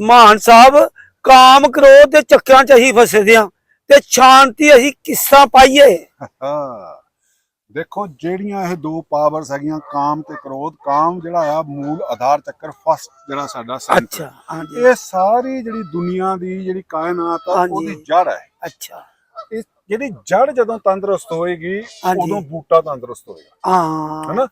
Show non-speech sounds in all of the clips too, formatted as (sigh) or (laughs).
ਮਾਨ ਸਾਹਿਬ ਕਾਮ ਕ੍ਰੋਧ ਦੇ ਚੱਕਿਆਂ 'ਚ ਅਸੀਂ ਫਸਦੇ ਆ ਤੇ ਸ਼ਾਂਤੀ ਅਸੀਂ ਕਿੱਸਾ ਪਾਈਏ? ਹਾਂ। ਦੇਖੋ ਜਿਹੜੀਆਂ ਇਹ ਦੋ ਪਾਵਰਸ ਹੈਗੀਆਂ ਕਾਮ ਤੇ ਕ੍ਰੋਧ ਕਾਮ ਜਿਹੜਾ ਆ ਮੂਲ ਆਧਾਰ ਚੱਕਰ ਫਸਟ ਜਿਹੜਾ ਸਾਡਾ center ਅੱਛਾ ਹਾਂਜੀ। ਇਹ ਸਾਰੀ ਜਿਹੜੀ ਦੁਨੀਆ ਦੀ ਜਿਹੜੀ ਕਾਇਨਾਤ ਆ ਹਾਂਜੀ। ਉਹਦੀ ਜੜ ਹੈ। ਅੱਛਾ। ਇਹ ਜਿਹੜੀ ਜੜ ਜਦੋਂ ਤੰਦਰੁਸਤ ਹੋਏਗੀ ਹਾਂਜੀ। ਉਦੋਂ ਬੂਟਾ ਤੰਦਰੁਸਤ ਹੋਏਗਾ। ਹਾਂ। ਹਨਾ?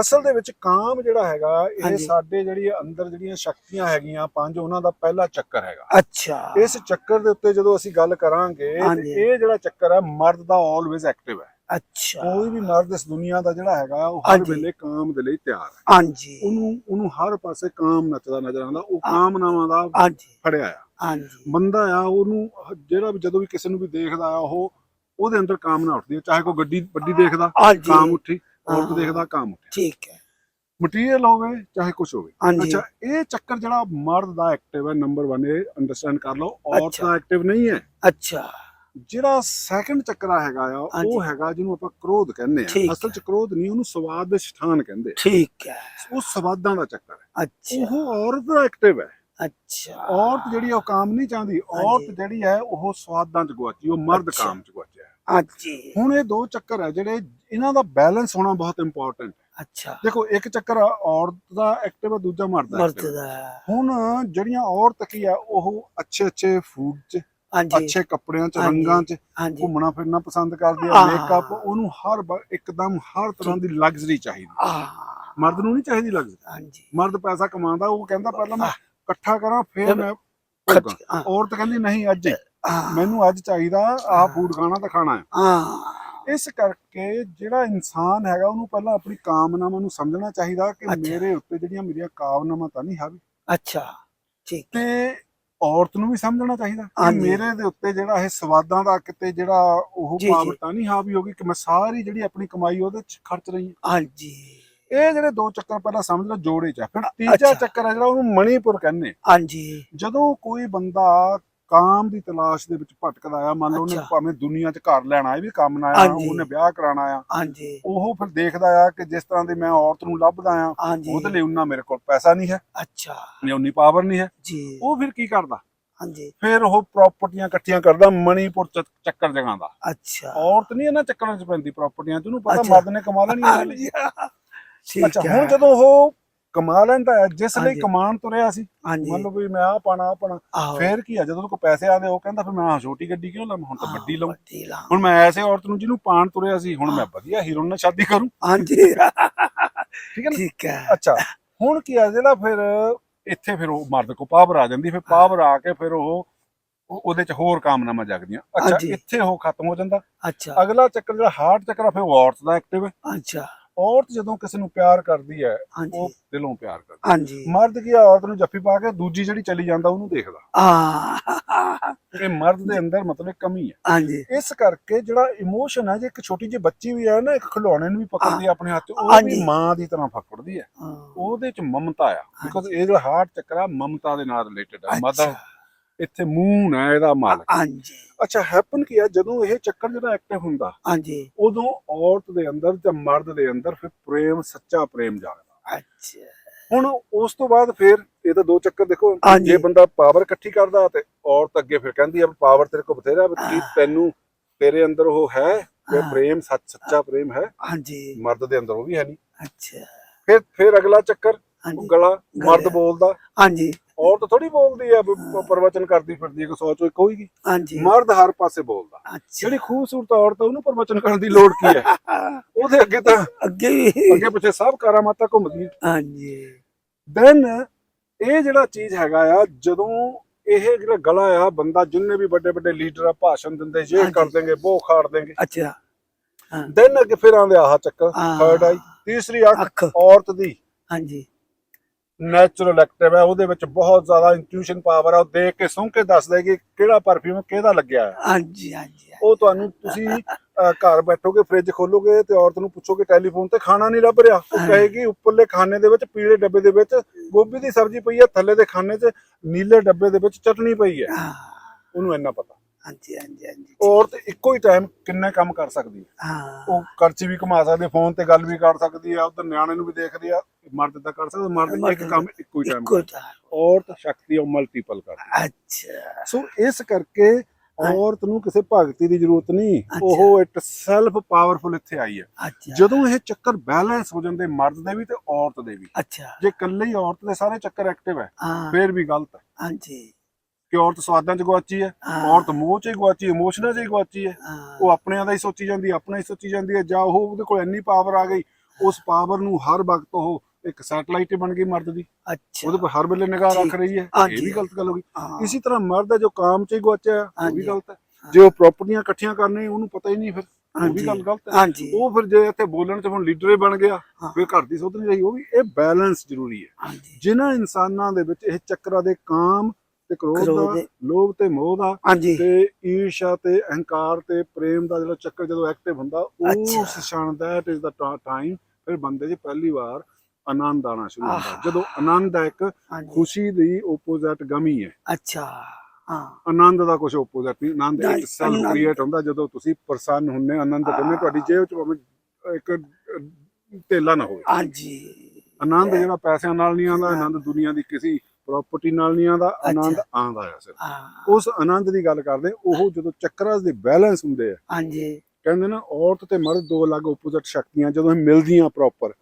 ਅਸਲ ਦੇ ਵਿੱਚ ਕਾਮ ਜਿਹੜਾ ਹੈਗਾ ਇਹ। ਸਾਡੇ ਜਿਹੜੀ ਅੰਦਰ ਜਿਹੜੀਆਂ ਸ਼ਕਤੀਆਂ ਹੈਗੀਆਂ ਪੰਜ ਉਹਨਾਂ ਦਾ ਪਹਿਲਾ ਚੱਕਰ ਹੈਗਾ। ਅੱਛਾ। ਇਸ ਚੱਕਰ ਦੇ ਉੱਤੇ ਜਦੋਂ ਅਸੀਂ ਗੱਲ ਕਰਾਂਗੇ। ਇਹ ਜਿਹੜਾ ਚੱਕਰ ਹੈ ਮਰਦ ਦਾ ਆਲਵੇਜ਼ ਐਕਟਿਵ ਹੈ। ਅੱਛਾ। ਕੋਈ ਵੀ ਮਰਦ ਇਸ ਦੁਨੀਆ ਦਾ ਜਿਹੜਾ ਹੈਗਾ ਉਹ ਹਰ। ਵੇਲੇ ਕਾਮ ਦੇ ਲਈ ਤਿਆਰ ਹੈ। ਹਾਂਜੀ। ਉਹਨੂੰ ਉਹਨੂੰ ਹਰ ਪਾਸੇ ਕਾਮ ਨੱਚਦਾ ਨਜ਼ਰ ਆਉਂਦਾ ਉਹ ਕਾਮਨਾਵਾਂ ਦਾ ਹਾਂਜੀ। ਫੜਿਆ ਆ। ਹਾਂਜੀ। ਬੰਦਾ ਆ ਉਹਨੂੰ ਜਿਹੜਾ ਵੀ ਜਦੋਂ ਵੀ ਕਿਸੇ ਨੂੰ ਵੀ ਦੇਖਦਾ ਆ ਉਹ ਉਹਦੇ ਅੰਦਰ ਕਾਮਨਾ ਉੱਠਦੀ ਹੈ ਚਾਹੇ ਕੋਈ ਗੱਡੀ ਵੱਡੀ ਦੇਖਦਾ ਕਾਮ ਉੱਠੀ। ਔਰਤ ਹਾਂ। ਦੇਖਦਾ ਕਾਮ ਠੀਕ ਹੈ। ਮਟੀਰੀਅਲ ਹੋਵੇ ਚਾਹੇ ਕੁਝ ਹੋਵੇ। ਹਾਂਜੀ। ਅੱਛਾ ਇਹ ਚੱਕਰ ਜਿਹੜਾ ਮਰਦ ਦਾ ਐਕਟਿਵ ਹੈ ਨੰਬਰ 1 ਇਹ ਅੰਡਰਸਟੈਂਡ ਕਰ ਲਓ ਔਰਤ ਅੱਛਾ। ਦਾ ਐਕਟਿਵ ਨਹੀਂ ਹੈ। ਅੱਛਾ। ਜਿਹੜਾ ਸੈਕੰਡ ਚੱਕਰਾ ਹੈਗਾ ਆ ਹਾਂਜੀ। ਉਹ ਹੈਗਾ ਜਿਹਨੂੰ ਆਪਾਂ ਕ੍ਰੋਧ ਕਹਿੰਦੇ ਠੀਕ ਆ ਅਸਲ ਚ ਕ੍ਰੋਧ ਨਹੀਂ ਉਹਨੂੰ ਸਵਾਦ ਦੇ ਸਥਾਨ ਕਹਿੰਦੇ ਆ। ਠੀਕ ਹੈ। ਉਹ ਸਵਾਦਾਂ ਦਾ ਚੱਕਰ ਹੈ। ਅੱਛਾ। ਉਹ ਔਰਤ ਦਾ ਐਕਟਿਵ ਹੈ। ਅੱਛਾ। ਔਰਤ ਜਿਹੜੀ ਆ ਉਹ ਕਾਮ ਨਹੀਂ ਚਾਹੁੰਦੀ। ਔਰਤ ਜਿਹੜੀ ਹੈ ਉਹ ਸਵਾਦਾਂ ਚ ਗਵਾਚੀ ਉਹ ਮਰਦ ਅੱਛਾ। ਕਾਮ ਚ ਗਵਾਚਿਆ ਹੈ। ਹਾਂਜੀ। ਹੁਣ ਇਹ ਦੋ ਚੱਕਰ ਹੈ ਜਿਹੜੇ ਇਹਨਾਂ ਦਾ ਬੈਲੈਂਸ ਹੋਣਾ ਬਹੁਤ ਇੰਪੋਰਟੈਂਟ ਹੈ। ਅੱਛਾ। ਦੇਖੋ ਇੱਕ ਚੱਕਰ ਆ ਔਰਤ ਦਾ ਐਕਟਿਵ ਹੈ ਦੂਜਾ ਮਰਦ ਦਾ ਮਰਦ। ਦਾ। ਹੁਣ ਜਿਹੜੀਆਂ ਔਰਤ ਕੀ ਆ ਉਹ ਅੱਛੇ ਅੱਛੇ ਫੂਡ ਚ ਹਾਂਜੀ। ਅੱਛੇ ਕੱਪੜਿਆਂ ਚ। ਰੰਗਾਂ ਚ ਘੁੰਮਣਾ ਫਿਰਨਾ ਪਸੰਦ ਕਰਦੀ ਆ ਹਾਂ। ਮੇਕਅਪ ਉਹਨੂੰ ਹਰ ਇੱਕਦਮ ਹਰ ਤਰ੍ਹਾਂ ਦੀ ਲਗਜ਼ਰੀ ਚਾਹੀਦੀ। ਆ ਮਰਦ ਨੂੰ ਨਹੀਂ ਚਾਹੀਦੀ ਲਗਜ਼ਰੀ ਹਾਂਜੀ। ਮਰਦ ਪੈਸਾ ਕਮਾਉਂਦਾ ਉਹ ਕਹਿੰਦਾ ਪਹਿਲਾਂ ਮੈਂ ਇਕੱਠਾ ਕਰਾਂ ਫਿਰ ਮੈਂ ਔਰਤ ਕਹਿੰਦੀ ਨਹੀਂ ਅੱਜ ਮੈਨੂੰ ਅੱਜ ਚਾਹੀਦਾ ਆਹ ਫੂਡ ਖਾਣਾ ਤਾਂ ਖਾਣਾ ਹੈ ਹਾਂ ਇਸ ਕਰਕੇ ਜਿਹੜਾ ਇਨਸਾਨ ਹੈਗਾ ਉਹਨੂੰ ਪਹਿਲਾਂ ਆਪਣੀ ਕਾਮਨਾਵਾਂ ਨੂੰ ਸਮਝਣਾ ਚਾਹੀਦਾ ਕਿ। ਮੇਰੇ ਉੱਤੇ ਜਿਹੜੀਆਂ ਮੇਰੀਆਂ ਕਾਮਨਾਵਾਂ ਤਾਂ ਨਹੀਂ ਹਾਵੀ ਅੱਛਾ ਠੀਕ ਤੇ ਔਰਤ ਨੂੰ ਵੀ ਸਮਝਣਾ ਚਾਹੀਦਾ। ਮੇਰੇ ਦੇ ਉੱਤੇ ਜਿਹੜਾ ਇਹ ਸਵਾਦਾਂ ਦਾ ਕਿਤੇ ਜਿਹੜਾ ਉਹ। ਪਾਵਰ ਤਾਂ ਨਹੀਂ ਹਾਵੀ ਹੋਗੀ ਕਿ ਮੈਂ ਸਾਰੀ ਜਿਹੜੀ ਆਪਣੀ ਕਮਾਈ ਉਹਦੇ ਚ ਖਰਚ ਰਹੀ ਹਾਂ ਹਾਂਜੀ ਇਹ ਜਿਹੜੇ ਦੋ ਚੱਕਰ ਪਹਿਲਾਂ ਸਮਝ ਲਓ ਜੋੜੇ ਚ ਆ। ਫਿਰ ਤੀਜਾ। ਚੱਕਰ ਹੈ ਜਿਹੜਾ ਉਹਨੂੰ ਮਣੀਪੁਰ ਕਹਿੰਦੇ ਆ। ਹਾਂਜੀ ਜਦੋਂ ਕੋਈ ਬੰਦਾ ਕਾਮ ਦੀ ਤਲਾਸ਼ ਦੇ ਵਿੱਚ ਭਟਕਦਾ ਆ। ਮੰਨ ਲਓ ਉਹਨੇ। ਭਾਵੇਂ ਦੁਨੀਆ 'ਚ ਘਰ ਲੈਣਾ ਇਹ ਵੀ ਕੰਮ ਨਾ ਆ। ਉਹਨੇ ਵਿਆਹ ਕਰਾਣਾ ਆ। ਹਾਂਜੀ। ਉਹ ਫਿਰ ਦੇਖਦਾ ਆ ਕਿ ਜਿਸ ਤਰ੍ਹਾਂ ਦੀ ਮੈਂ ਔਰਤ ਨੂੰ ਲੱਭਦਾ ਆ ਉਹਦੇ ਲਈ ਉਹਨਾਂ ਮੇਰੇ ਕੋਲ ਪੈਸਾ ਨਹੀਂ ਹੈ। ਅੱਛਾ। ਜਾਂ ਉਨੀ ਪਾਵਰ ਨਹੀਂ ਹੈ। ਜੀ। ਉਹ ਫਿਰ ਕੀ ਕਰਦਾ? ਹਾਂਜੀ। ਫਿਰ ਉਹ ਪ੍ਰਾਪਰਟੀਆਂ ਇਕੱਠੀਆਂ ਕਰਦਾ ਮਣੀਪੁਰ ਚ ਚੱਕਰ ਜਗਾਉਂਦਾ ਅੱਛਾ। ਔਰਤ ਨਹੀਂ ਇਹਨਾਂ ਚੱਕਰਾਂ 'ਚ ਪੈਂਦੀ ਪ੍ਰਾਪਰਟੀਆਂ ਉਹਨੂੰ ਪਤਾ। ਮਰਦ ਨੇ ਕਮਾ ਲੈਣੀ ਹੈ ਅੱਛਾ ਹੁਣ ਜਦੋਂ ਉਹ ਕਮਾ ਲੈਂਦਾ ਹੈ ਜਿਸ ਲਈ। ਕਮਾਨ ਤੁਰਿਆ ਸੀ। ਹਾਂਜੀ। ਮੰਨ ਲਓ ਵੀ ਮੈਂ ਆ ਪਾਣਾ ਆ ਪਾਣਾ ਫੇਰ ਕੀ ਆ ਜਦੋਂ ਕੋਲ ਪੈਸੇ ਆਉਂਦੇ ਉਹ ਕਹਿੰਦਾ ਫਿਰ ਮੈਂ ਆਹ ਛੋਟੀ ਗੱਡੀ ਕਿਉਂ ਲਵਾਂ ਹੁਣ ਤਾਂ ਵੱਡੀ ਲਵਾਂ ਹੁਣ ਮੈਂ ਐਸੇ ਔਰਤ ਨੂੰ ਜਿਹਨੂੰ ਪਾਣ ਤੁਰਿਆ ਸੀ ਹੁਣ ਮੈਂ ਵਧੀਆ ਹੀਰੋ ਨਾਲ ਸ਼ਾਦੀ ਕਰੂੰ। ਹਾਂਜੀ। ਠੀਕ ਹੈ ਨਾ? ਠੀਕ ਹੈ। ਅੱਛਾ ਹੁਣ ਕੀ ਆ ਜਿਹੜਾ ਫਿਰ ਇੱਥੇ ਫਿਰ ਉਹ ਮਰਦ ਕੋ ਪਾਵਰ ਆ ਜਾਂਦੀ ਫਿਰ ਪਾਵਰ ਆ ਕੇ ਫਿਰ ਉਹ ਉਹ- ਉਹਦੇ ਚ ਹੋਰ ਕਾਮਨਾਵਾਂ ਜਗਦੀਆਂ। ਅੱਛਾ। ਇੱਥੇ ਉਹ ਖਤਮ ਹੋ ਜਾਂਦਾ। ਅੱਛਾ। ਅਗਲਾ ਚੱਕਰ ਜਿਹੜਾ ਹਾਰਟ ਚੱਕਰ ਆ ਫਿਰ ਉਹ ਔਰਤ ਦਾ ਐਕਟਿਵ ਹੈ। ਅੱਛਾ। ਔਰਤ ਜਦੋਂ ਕਿਸੇ ਨੂੰ ਪਿਆਰ ਕਰਦੀ ਹੈ ਉਹ ਦਿਲੋਂ ਪਿਆਰ ਕਰਦੀ ਹਾਂਜੀ। ਮਰਦ ਕੀ ਔਰਤ ਨੂੰ ਜੱਫੀ ਪਾ ਕੇ ਦੂਜੀ ਜਿਹੜੀ ਚਲੀ ਜਾਂਦਾ ਉਹਨੂੰ ਦੇਖਦਾ। ਆ ਇਹ ਮਰਦ ਦੇ ਅੰਦਰ ਮਤਲਬ ਕਮੀ ਹੈ। ਹਾਂਜੀ। ਇਸ ਕਰਕੇ ਜਿਹੜਾ ਇਮੋਸ਼ਨ ਹੈ ਜੇ ਇੱਕ ਛੋਟੀ ਜਿਹੀ ਬੱਚੀ ਵੀ ਹੈ ਨਾ ਇੱਕ ਖਿਡੌਣੇ ਨੂੰ ਵੀ ਪਕੜਦੀ ਹੈ। ਆਪਣੇ ਹੱਥ ਉਹ। ਵੀ ਮਾਂ ਦੀ ਤਰ੍ਹਾਂ ਪਕੜਦੀ ਹੈ। ਹਾਂ, ਉਹਦੇ 'ਚ ਮਮਤਾ ਆ। ਬਿਕੋਜ਼ ਇਹ ਜਿਹੜਾ ਹਾਰਟ ਚੱਕਰ ਆ ਮਮਤਾ ਦੇ ਨਾਲ ਰਿਲੇਟਡ ਆ। ਮਦਰ ਇੱਥੇ ਮੂਨ ਹੈ ਇਹਦਾ ਮਾਲਕ। ਹਾਂਜੀ। ਅੱਛਾ ਹੈਪਨ ਕੀ ਆ? ਜਦੋਂ ਇਹ ਚੱਕਰ ਜਿਹੜਾ ਐਕਟਿਵ ਹੁੰਦਾ ਹਾਂਜੀ। ਉਦੋਂ ਔਰਤ ਦੇ ਅੰਦਰ ਤੇ ਮਰਦ ਦੇ ਅੰਦਰ ਫਿਰ ਪ੍ਰੇਮ ਸੱਚਾ ਪ੍ਰੇਮ ਜਾਗਦਾ। ਅੱਛਾ। ਹੁਣ ਉਸ ਤੋਂ ਬਾਅਦ ਫਿਰ ਇਹ ਤਾਂ ਦੋ ਚੱਕਰ ਦੇਖੋ। ਜੇ ਬੰਦਾ ਪਾਵਰ ਇਕੱਠੀ ਕਰਦਾ ਤੇ ਔਰਤ ਅੱਗੇ ਫਿਰ ਕਹਿੰਦੀ ਆ ਪਾਵਰ ਤੇਰੇ ਕੋਲ ਬਥੇਰਾ ਵੀ ਕੀ ਤੈਨੂੰ ਤੇਰੇ ਅੰਦਰ ਉਹ ਹੈ ਕਿ ਹਾਂ। ਪ੍ਰੇਮ ਸੱਚ ਸੱਚਾ ਪ੍ਰੇਮ ਹੈ। ਹਾਂਜੀ। ਮਰਦ ਦੇ ਅੰਦਰ ਉਹ ਵੀ ਹੈ ਨਹੀਂ ਅੱਛਾ। ਫਿਰ ਫਿਰ ਅਗਲਾ ਚੱਕਰ ਗਲਾ ਮਰਦ। ਬੋਲਦਾ। ਹਾਂਜੀ। ਔਰਤ ਥੋੜੀ ਬੋਲਦੀ ਆ ਪ੍ਰਵਚਨ ਕਰਦੀ ਫਿਰਦੀ ਹੈ ਕਿ ਸੋਚ ਹੋਈ ਕੋਈ ਹਾਂਜੀ। ਮਰਦ ਹਰ ਪਾਸੇ ਬੋਲਦਾ। ਅੱਛਾ। ਜਿਹੜੀ ਖੂਬਸੂਰਤ ਔਰਤ ਆ ਉਹਨੂੰ ਪ੍ਰਵਚਨ ਕਰਨ ਦੀ ਲੋੜ ਕੀ ਹੈ (laughs) ਉਹਦੇ ਅੱਗੇ ਤਾਂ ਅੱਗੇ ਵੀ ਅੱਗੇ ਪਿੱਛੇ ਸਭ ਕਾਰਾਮਾਤਾ ਘੁੰਮਦੀ ਹਾਂਜੀ। ਦੈਨ ਇਹ ਜਿਹੜਾ ਚੀਜ਼ ਹੈਗਾ ਆ ਜਦੋਂ ਇਹ ਜਿਹੜਾ ਗਲਾ ਆ ਬੰਦਾ ਜਿੰਨੇ ਵੀ ਵੱਡੇ ਵੱਡੇ ਲੀਡਰ ਆ ਭਾਸ਼ਣ ਦਿੰਦੇ ਜੇ ਹਾਂਜੀ। ਕਰ ਦੇਂਗੇ ਉਹ ਖਾੜ ਦੇਂਗੇ ਅੱਛਾ। ਦੈਨ ਅੱਗੇ ਫਿਰ ਆਂਦੇ ਆਹ ਚੱਕਰ ਹਾਂ। ਥਰਡ ਆਈ ਤੀਸਰੀ ਅੱਖ ਅੱਖ। ਔਰਤ ਦੀ। ਹਾਂਜੀ। ਨੈਚੁਰਲ ਐਕਟਿਵ ਹੈ ਉਹਦੇ ਵਿੱਚ ਬਹੁਤ ਜ਼ਿਆਦਾ ਇੰਟੂਇਸ਼ਨ ਪਾਵਰ ਆ ਉਹ ਦੇਖ ਕੇ ਸੁੰਘ ਕੇ ਦੱਸਦਾ ਕਿ ਕਿਹੜਾ ਪਰਫਿਊਮ ਕਿਹਦਾ ਲੱਗਿਆ ਹੈ। ਹਾਂਜੀ ਹਾਂਜੀ ਉਹ ਤੁਹਾਨੂੰ ਤੁਸੀਂ ਘਰ ਬੈਠੋਗੇ ਫ੍ਰਿਜ ਖੋਲੋਗੇ ਤੇ ਔਰਤ ਨੂੰ ਪੁੱਛੋਗੇ ਟੈਲੀਫੋਨ ਤੇ ਖਾਣਾ ਨਹੀਂ ਲੱਭ ਰਿਹਾ। ਉਹ। ਕਹੇਗੀ ਉੱਪਰਲੇ ਖਾਨੇ ਦੇ ਵਿੱਚ ਪੀਲੇ ਡੱਬੇ ਦੇ ਵਿੱਚ ਗੋਭੀ ਦੀ ਸਬਜ਼ੀ ਪਈ ਹੈ ਥੱਲੇ ਦੇ ਖਾਨੇ 'ਚ ਨੀਲੇ ਡੱਬੇ ਦੇ ਵਿੱਚ ਚਟਨੀ ਪਈ ਹੈ। ਹਾਂ, ਉਹਨੂੰ ਇੰਨਾ ਪਤਾ। ਹਾਂਜੀ ਹਾਂਜੀ ਹਾਂਜੀ ਔਰਤ ਇੱਕੋ ਹੀ ਟਾਈਮ ਕਿੰਨੇ ਕੰਮ ਕਰ ਸਕਦੀ ਹੈ? ਹਾਂ। ਉਹ ਕਰਚੀ ਵੀ ਘੁਮਾ ਸਕਦੀ ਫੋਨ ਤੇ ਗੱਲ ਵੀ ਕਰ ਸਕਦੀ ਆ ਉਧਰ ਨਿਆਣੇ ਨੂੰ ਵੀ ਦੇਖਦੀ ਆ ਮਰਦ ਤਾਂ ਕਰ ਸਕਦਾ ਮਰਦ ਇੱਕ ਕੰਮ ਇੱਕੋ ਹੀ ਟਾਈਮ ਔਰਤ ਸ਼ਕਤੀ ਉਹ ਮਲਟੀਪਲ ਕਰਦੀ ਅੱਛਾ। ਸੋ ਇਸ ਕਰਕੇ ਔਰਤ ਨੂੰ ਕਿਸੇ ਭਗਤੀ ਦੀ ਜ਼ਰੂਰਤ ਨਹੀਂ। ਉਹ ਇਟ ਸੈਲਫ ਪਾਵਰਫੁਲ ਇੱਥੇ ਆਈ ਹੈ। ਜਦੋਂ ਇਹ ਚੱਕਰ ਬੈਲੈਂਸ ਹੋ ਜਾਂਦੇ ਮਰਦ ਦੇ ਵੀ ਤੇ ਔਰਤ ਦੇ ਵੀ। ਅੱਛਾ। ਜੇ ਇਕੱਲੇ ਹੀ ਔਰਤ ਦੇ ਸਾਰੇ ਚੱਕਰ ਐਕਟਿਵ ਹਾਂ। ਫੇਰ ਵੀ ਗਲਤ ਹੈ। ਹਾਂਜੀ। ਕਿ ਔਰਤ ਸਵਾਦਾਂ 'ਚ ਗਵਾਚੀ ਹੈ। ਔਰਤ ਮੋਹ 'ਚ ਹੀ ਗਵਾਚੀ ਇਮੋਸ਼ਨਾਂ 'ਚ ਹੀ ਗਵਾਚੀ ਹੈ ਉਹ ਆਪਣਿਆਂ ਦਾ ਹੀ ਸੋਚੀ ਜਾਂਦੀ ਹੈ ਆਪਣਾ ਹੀ ਸੋਚੀ ਜਾਂਦੀ ਹੈ ਜਾਂ ਉਹ ਉਹਦੇ ਕੋਲ ਇੰਨੀ ਪਾਵਰ ਆ ਗਈ ਉਸ ਪਾਵਰ ਨੂੰ ਹਰ ਵਕਤ ਉਹ ਇੱਕ ਸੈਟਲਾਈਟ ਬਣ ਗਈ ਮਰਦ ਦੀ ਅੱਛਾ ਉਹਦੇ ਪਰ ਹਰ ਵੇਲੇ ਨਿਗਾਹ ਰੱਖ। ਰਹੀ ਹੈ। ਇਹ ਵੀ ਗਲਤ ਗੱਲ ਹੋ ਗਈ ਇਸੇ ਤਰ੍ਹਾਂ ਮਰਦ ਹੈ ਜੋ ਕਾਮ 'ਚ ਹੀ ਗਵਾਚਿਆ ਉਹ। ਵੀ ਗਲਤ ਹੈ ਜੇ ਉਹ ਪ੍ਰਾਪਰਟੀਆਂ ਇਕੱਠੀਆਂ ਕਰਨੇ ਉਹਨੂੰ ਪਤਾ ਹੀ ਨਹੀਂ ਫਿਰ ਉਹ ਵੀ। ਗੱਲ ਗਲਤ ਹੈ ਉਹ ਫਿਰ ਜੇ ਇੱਥੇ ਬੋਲਣ 'ਚ ਹੁਣ ਲੀਡਰ ਹੀ ਬਣ ਗਿਆ। ਫਿਰ ਘਰ ਦੀ ਸੁਧ ਨਹੀਂ ਰਹੀ ਉਹ ਵੀ ਇਹ ਬੈਲੈਂਸ ਜ਼ਰੂਰੀ ਹੈ ਜਿਨ੍ਹਾਂ ਇਨਸਾਨਾਂ ਦੇ ਵਿੱਚ ਇਹ ਚੱਕਰਾਂ ਦੇ ਕਾਮ ਤੇ ਕ੍ਰੋਧ ਦਾ ਲੋਭ ਤੇ ਮੋਹ ਦਾ ਤੇ ਈਰਸ਼ਾ ਤੇ ਅਹੰਕਾਰ ਤੇ ਪ੍ਰੇਮ ਦਾ ਜਿਹੜਾ ਚੱਕਰ ਜਦੋਂ ਐਕਟਿਵ ਹੁੰਦਾ ਉਹ ਸਿਸ਼ਾਨ ਦੈਟ ਇਜ਼ ਦਾ ਟਾਈਮ ਫਿਰ ਬੰਦੇ 'ਚ ਪਹਿਲੀ ਵਾਰ ਆਨੰਦ ਆਣਾ ਸ਼ੁਰੂ ਹੁੰਦਾ। ਜਦੋਂ ਆਨੰਦ ਹੈ ਇੱਕ ਖੁਸ਼ੀ ਦੀ ਆਪੋਜ਼ਿਟ ਗਮੀ ਹੈ। ਅੱਛਾ ਹਾਂ। ਆਨੰਦ ਦਾ ਕੁਝ ਆਪੋਜ਼ਿਟ ਨਹੀਂ ਆਨੰਦ ਇੱਕ ਸੈਲਫ ਕ੍ਰੀਏਟ ਹੁੰਦਾ ਜਦੋਂ ਤੁਸੀਂ ਪ੍ਰਸੰਨ ਹੁੰਨੇ ਆਨੰਦ ਕਰਨੇ ਤੁਹਾਡੀ ਜੇਬ 'ਚ ਭਾਵੇਂ ਇੱਕ ਢੇਲਾ ਨਾ ਹੋਵੇ। ਹਾਂਜੀ। ਆਨੰਦ ਜਿਹੜਾ ਪੈਸਿਆਂ ਨਾਲ ਨਹੀਂ ਆਉਂਦਾ ਆਨੰਦ ਦੁਨੀਆ ਦੀ ਕਿਸੇ ਪ੍ਰਾਪਰਟੀ ਨਾਲ ਨਹੀਂ ਆਉਂਦਾ ਆਨੰਦ ਅੱਛਾ। ਆਉਂਦਾ ਹੈ ਸਿਰ ਹਾਂ। ਉਸ ਆਨੰਦ ਦੀ ਗੱਲ ਕਰਦੇ ਉਹ ਜਦੋਂ ਚੱਕਰਾਂ ਦੇ ਬੈਲੈਂਸ ਹੁੰਦੇ ਆ। ਹਾਂਜੀ। ਕਹਿੰਦੇ ਨਾ ਔਰਤ ਤੇ ਮਰਦ ਦੋ ਅਲੱਗ ਆਪੋਜ਼ਿਟ ਸ਼ਕਤੀਆਂ ਜਦੋਂ ਮਿਲਦੀਆਂ ਪ੍ਰੋਪਰ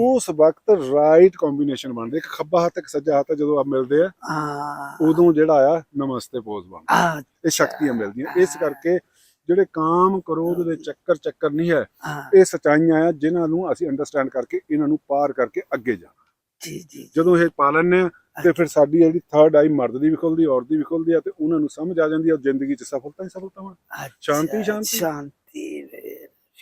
ਉਸ ਵਕਤ ਰਾਈਟ ਕੰਬੀਨੇਸ਼ਨ ਬਣਦੀ। ਇੱਕ ਖੱਬਾ ਹੱਥ ਇੱਕ ਸੱਜਾ ਹੱਥ ਜਦੋਂ ਆ ਮਿਲਦੇ ਆ ਉਦੋਂ ਜਿਹੜਾ ਆ ਨਮਸਤੇ ਪੋਜ਼ ਬਣਦਾ। ਇਹ ਸ਼ਕਤੀਆਂ ਮਿਲਦੀਆਂ। ਇਸ ਕਰਕੇ ਜਿਹੜੇ ਕਾਮ ਕਰੋਧ ਦੇ ਚੱਕਰ ਚੱਕਰ ਨਹੀਂ ਹੈ ਇਹ ਸਚਾਈਆਂ ਆ ਜਿਨ੍ਹਾਂ ਨੂੰ ਅਸੀਂ ਅੰਡਰਸਟੈਂਡ ਕਰਕੇ ਇਹਨਾਂ ਨੂੰ ਪਾਰ ਕਰਕੇ ਅੱਗੇ ਜਾ ਜੀ ਜੀ। ਜਦੋਂ ਇਹ ਪਾ ਲੈਂਦੇ ਆ ਤੇ ਫਿਰ ਸਾਡੀ ਜਿਹੜੀ ਥਰਡ ਆਈ ਮਰਦ ਦੀ ਵੀ ਖੁੱਲਦੀ ਔਰਤ ਦੀ ਵੀ ਖੁੱਲਦੀ ਆ ਤੇ ਉਹਨਾਂ ਨੂੰ ਸਮਝ ਆ ਜਾਂਦੀ ਆ ਜ਼ਿੰਦਗੀ 'ਚ ਸਫਲਤਾ ਹੀ ਸਫਲਤਾ ਵਾ ਸ਼ਾਂਤੀ, ਸ਼ਾਂਤੀ। ਸ਼ਾਂਤੀ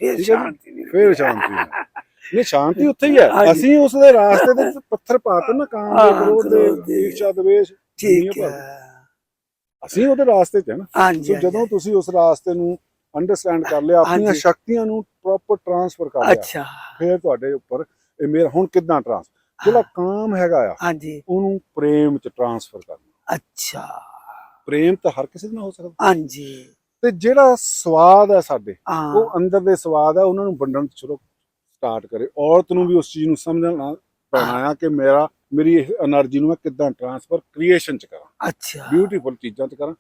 ਫਿਰ-? ਸ਼ਾਂਤੀ ਫਿਰ। ਸ਼ਾਂਤੀ ਹੈ। ਇਹ ਸ਼ਾਂਤੀ ਉੱਥੇ ਹੀ ਹੈ। ਅਸੀਂ ਉਸ ਦੇ ਰਾਸਤੇ ਦੇ ਵਿੱਚ ਪੱਥਰ ਪਾਤੇ ਨਾ ਕਾਮ ਦੇ ਕ੍ਰੋਧ ਦੇ। ਈਰਸ਼ਾ ਦਵੇਸ਼ ਠੀਕ ਹੈ। ਅਸੀਂ ਉਹਦੇ ਰਾਸਤੇ 'ਚ ਹੈ ਨਾ ਹਾਂਜੀ ਸੋ ਜਦੋਂ ਤੁਸੀਂ ਉਸ ਰਾਸਤੇ ਨੂੰ ਅੰਡਰਸਟੈਂਡ ਕਰ ਲਿਆ ਆਪਣੀਆਂ। ਸ਼ਕਤੀਆਂ ਨੂੰ ਪ੍ਰੋਪਰ ਟਰਾਂਸਫਰ ਕਰ ਲਿਆ ਅੱਛਾ ਫਿਰ ਤੁਹਾਡੇ ਉੱਪਰ ਇਹ ਮੇਰਾ ਹੁਣ ਕਿੱਦਾਂ ਟਰਾਂਸ ਜਿਹੜਾ ਕਾਮ ਹੈਗਾ ਆ ਹਾਂਜੀ। ਉਹਨੂੰ ਪ੍ਰੇਮ ਚ ਟਰਾਂਸਫਰ ਕਰਨਾ। ਅੱਛਾ। ਪ੍ਰੇਮ ਤਾਂ ਹਰ ਕਿਸੇ ਨਾਲ ਹੋ ਸਕਦਾ। ਹਾਂਜੀ। ਤੇ ਜਿਹੜਾ ਸਵਾਦ ਹੈ ਸਾਡੇ ਉਹ ਅੰਦਰ ਦੇ ਸਵਾਦ ਹੈ ਉਹਨਾਂ ਨੂੰ ਵੰਡਣ ਸ਼ੁਰੂ ਸਟਾਰਟ ਕਰੇ। ਔਰਤ ਨੂੰ ਵੀ ਉਸ ਚੀਜ਼ ਨੂੰ ਸਮਝਣਾ ਪੈਣਾ ਕਿ ਮੇਰਾ ਮੇਰੀ એનર્ਜੀ ਨੂੰ ਮੈਂ ਕਿੱਦਾਂ ਟ੍ਰਾਂਸਫਰ ਕ੍ਰੀਏਸ਼ਨ ਚ ਕਰਾਂ। ਅੱਛਾ। ਬਿਊਟੀਫੁਲ ਚੀਜ਼ਾਂ ਚ ਕਰਾਂ।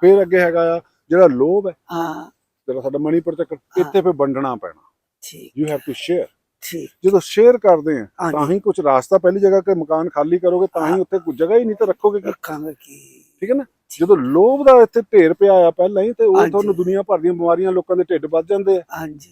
ਫਿਰ ਅੱਗੇ ਹੈਗਾ ਆ ਜਿਹੜਾ ਲੋਭ ਹੈ ਹਾਂ। ਜਿਹੜਾ ਸਾਡਾ ਮਨੀਪੁਰ ਚੱਕਰ ਇੱਥੇ ਫੇ ਵੰਡਣਾ ਪੈਣਾ। ਠੀਕ ਯੂ ਹੈਵ ਟੂ ਸ਼ੇਅਰ ਠੀਕ। ਜਦੋਂ ਸ਼ੇਅਰ ਕਰਦੇ ਆ ਤਾਂ ਹੀ ਕੁਝ ਰਾਸਤਾ ਪਹਿਲੀ ਜਗ੍ਹਾ ਕਿ ਮਕਾਨ ਖਾਲੀ ਕਰੋਗੇ ਤਾਂ ਹੀ ਉੱਥੇ ਕੋਈ ਜਗ੍ਹਾ ਹੀ ਨਹੀਂ ਤਾਂ ਰੱਖੋਗੇ ਕੀ? ਰੱਖਾਂਗੇ ਕੀ? ਠੀਕ ਹੈ ਨਾ? ਜਦੋਂ ਲੋਭ ਦਾ ਇੱਥੇ ਢੇਰ ਪਿਆ ਆ ਪਹਿਲਾਂ ਹੀ ਤੇ ਉਹ। ਤੁਹਾਨੂੰ ਦੁਨੀਆ ਭਰ ਦੀਆਂ ਬਿਮਾਰੀਆਂ ਲੋਕਾਂ ਦੇ ਢਿੱਡ ਵੱਧ ਜਾਂਦੇ ਆ। ਹਾਂਜੀ।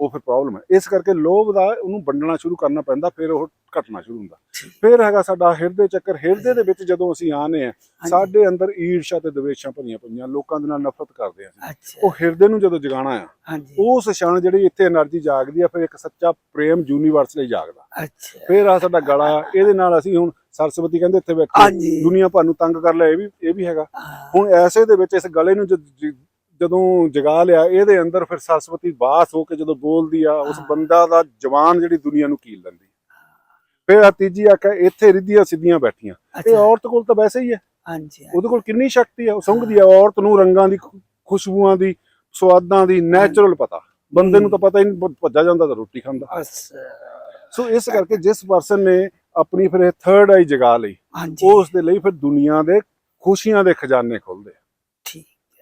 ਉਹ ਫਿਰ ਪ੍ਰੋਬਲਮ ਹੈ। ਇਸ ਕਰਕੇ ਲੋਭ ਦਾ ਉਹਨੂੰ ਵੰਡਣਾ ਸ਼ੁਰੂ ਕਰਨਾ ਪੈਂਦਾ ਫਿਰ ਉਹ ਘਟਣਾ ਸ਼ੁਰੂ ਹੁੰਦਾ। ਫਿਰ ਹੈਗਾ ਸਾਡਾ ਹਿਰਦੇ ਚੱਕਰ। ਹਿਰਦੇ ਦੇ ਵਿੱਚ ਜਦੋਂ ਅਸੀਂ ਆਨੇ ਆ ਸਾਡੇ ਅੰਦਰ ਈਰਸ਼ਾ ਤੇ ਦਵੇਸ਼ਾਂ ਭਰੀਆਂ ਪਈਆਂ। ਲੋਕਾਂ ਦੇ ਨਾਲ ਨਫ਼ਰਤ ਕਰਦੇ ਆ ਉਹ ਹਿਰਦੇ ਨੂੰ ਜਦੋਂ ਜਗਾਣਾ ਆ ਉਸ ਛਣ ਜਿਹੜੀ ਇੱਥੇ એનર્ਜੀ ਜਾਗਦੀ ਆ ਫਿਰ ਇੱਕ ਸੱਚਾ ਪ੍ਰੇਮ ਯੂਨੀਵਰਸ ਲਈ ਜਾਗਦਾ। ਫਿਰ ਆ ਸਾਡਾ ਗਲਾ ਆ ਇਹਦੇ ਨਾਲ ਅਸੀਂ ਹੁਣ ਸਰਸਵਤੀ ਕਹਿੰਦੇ ਇੱਥੇ ਬੈਠੇ। ਦੁਨੀਆ ਭਰ ਨੂੰ ਤੰਗ ਕਰ ਲਿਆ ਇਹ ਵੀ ਇਹ ਵੀ ਹੈਗਾ। ਹੁਣ ਐਸੇ ਦੇ ਵਿੱਚ ਇਸ ਗਲੇ ਨੂੰ ਜਦ ਜਦ- ਜਗਾ ਲਿਆ ਇਹਦੇ ਅੰਦਰ ਫਿਰ ਸਰਸਵਤੀ ਬਾਸ ਹੋ ਕੇ ਜਦੋਂ ਬੋਲਦੀ ਆ ਉਸ ਹਾਂ। ਬੰਦਾ ਦਾ ਜਵਾਨ ਜਿਹੜੀ ਦੁਨੀਆ ਨੂੰ ਕੀਲ ਲੈਂਦੀ ਫਿਰ ਆ ਤੀਜੀ ਆਖਿਆ ਇੱਥੇ ਰਿੱਧੀਆਂ ਸਿੱਧੀਆਂ ਬੈਠੀਆਂ। ਇਹ ਔਰਤ ਕੋਲ ਤਾਂ ਵੈਸੇ ਹੀ ਹੈ। ਹਾਂਜੀ ਉਹਦੇ ਕੋਲ ਕਿੰਨੀ ਸ਼ਕਤੀ ਆ ਉਹ ਸੁੰਘਦੀ ਆ ਔਰਤ ਨੂੰ ਰੰਗਾਂ ਦੀ ਖੁਸ਼ਬੂਆਂ ਦੀ ਸਵਾਦਾਂ ਦੀ ਨੈਚੁਰਲ ਪਤਾ। ਬੰਦੇ ਨੂੰ ਤਾਂ ਪਤਾ ਹੀ ਨਹੀਂ ਭੱਜਾ ਜਾਂਦਾ ਤਾਂ ਰੋਟੀ ਖਾਂਦਾ। ਸੋ ਇਸ ਕਰਕੇ ਜਿਸ ਪਰਸਨ ਨੇ ਆਪਣੀ ਫਿਰ ਥਰਡ ਆਈ ਜਗਾ ਲਈ ਉਸ ਦੇ ਲਈ ਫਿਰ ਦੁਨੀਆ ਦੇ ਖੁਸ਼ੀਆਂ ਦੇ ਖਜ਼ਾਨੇ ਖੁੱਲਦੇ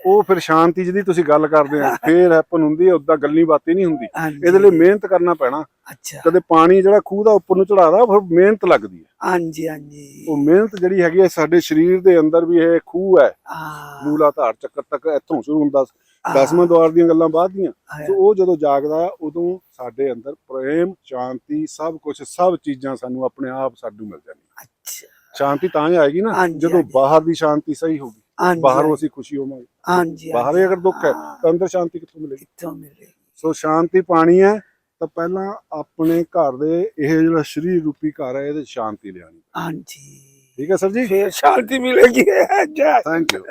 ਉਹ ਫਿਰ ਸ਼ਾਂਤੀ ਜਿਹਦੀ ਤੁਸੀਂ ਗੱਲ ਕਰਦੇ ਆ ਫੇਰ ਹੈਪਨ ਹੁੰਦੀ ਹੈ ਉਦਾਂ ਗੱਲੀ ਬਾਤੀ ਨਹੀਂ ਹੁੰਦੀ। ਇਹਦੇ ਲਈ ਮਿਹਨਤ ਕਰਨਾ ਪੈਣਾ। ਅੱਛਾ। ਕਦੇ ਪਾਣੀ ਜਿਹੜਾ ਖੂਹ ਦਾ ਉੱਪਰ ਨੂੰ ਚੜਾਦਾ ਫਿਰ ਮਿਹਨਤ ਲੱਗਦੀ ਹੈ ਹਾਂਜੀ ਹਾਂਜੀ। ਉਹ ਮਿਹਨਤ ਜਿਹੜੀ ਹੈਗੀ ਹੈ ਸਾਡੇ ਸਰੀਰ ਦੇ ਅੰਦਰ ਵੀ ਇਹ ਖੂਹ ਹੈ। ਹਾਂ। ਮੂਲਾਧਾਰ ਚੱਕਰ ਤੱਕ ਇੱਥੋਂ ਸ਼ੁਰੂ ਹੁੰਦਾ। ਦਸਵੇਂ ਦਵਾਰ ਦੀਆਂ ਗੱਲਾਂ ਬਾਅਦ ਦੀਆਂ। ਸੋ ਉਹ ਜਦੋਂ ਜਾਗਦਾ ਉਦੋਂ ਸਾਡੇ ਅੰਦਰ ਪ੍ਰੇਮ ਸ਼ਾਂਤੀ ਸਭ ਕੁਝ ਸਭ ਚੀਜ਼ਾਂ ਸਾਨੂੰ ਆਪਣੇ ਆਪ ਸਾਨੂੰ ਮਿਲ ਜਾਂਦੀਆਂ। ਅੱਛਾ। ਸ਼ਾਂਤੀ ਤਾਂ ਹੀ ਆਏਗੀ ਨਾ ਜਦੋਂ। ਬਾਹਰ ਦੀ ਸ਼ਾਂਤੀ ਸਹੀ ਹੋਗੀ ਹਾਂਜੀ ਬਾਹਰੋਂ ਅਸੀਂ ਖੁਸ਼ੀ ਹੋਵਾਂਗੇ। ਹਾਂਜੀ ਬਾਹਰ ਹੀ ਅਗਰ ਦੁੱਖ ਹੈ ਤਾਂ ਅੰਦਰ ਸ਼ਾਂਤੀ ਕਿੱਥੋਂ ਮਿਲੇਗੀ? ਕਿੱਥੋਂ ਮਿਲੇਗੀ? ਸੋ ਸ਼ਾਂਤੀ ਪਾਣੀ ਹੈ ਤਾਂ ਪਹਿਲਾਂ ਆਪਣੇ ਘਰ ਦੇ ਇਹ ਜਿਹੜਾ ਸਰੀਰ ਰੂਪੀ ਘਰ ਹੈ ਇਹਦੇ 'ਚ ਸ਼ਾਂਤੀ ਲਿਆਣੀ ਹਾਂਜੀ। ਠੀਕ ਹੈ ਸਰ ਜੀ? ਫਿਰ ਸ਼ਾਂਤੀ ਮਿਲੇਗੀ। ਜੈ ਥੈਂਕ ਯੂ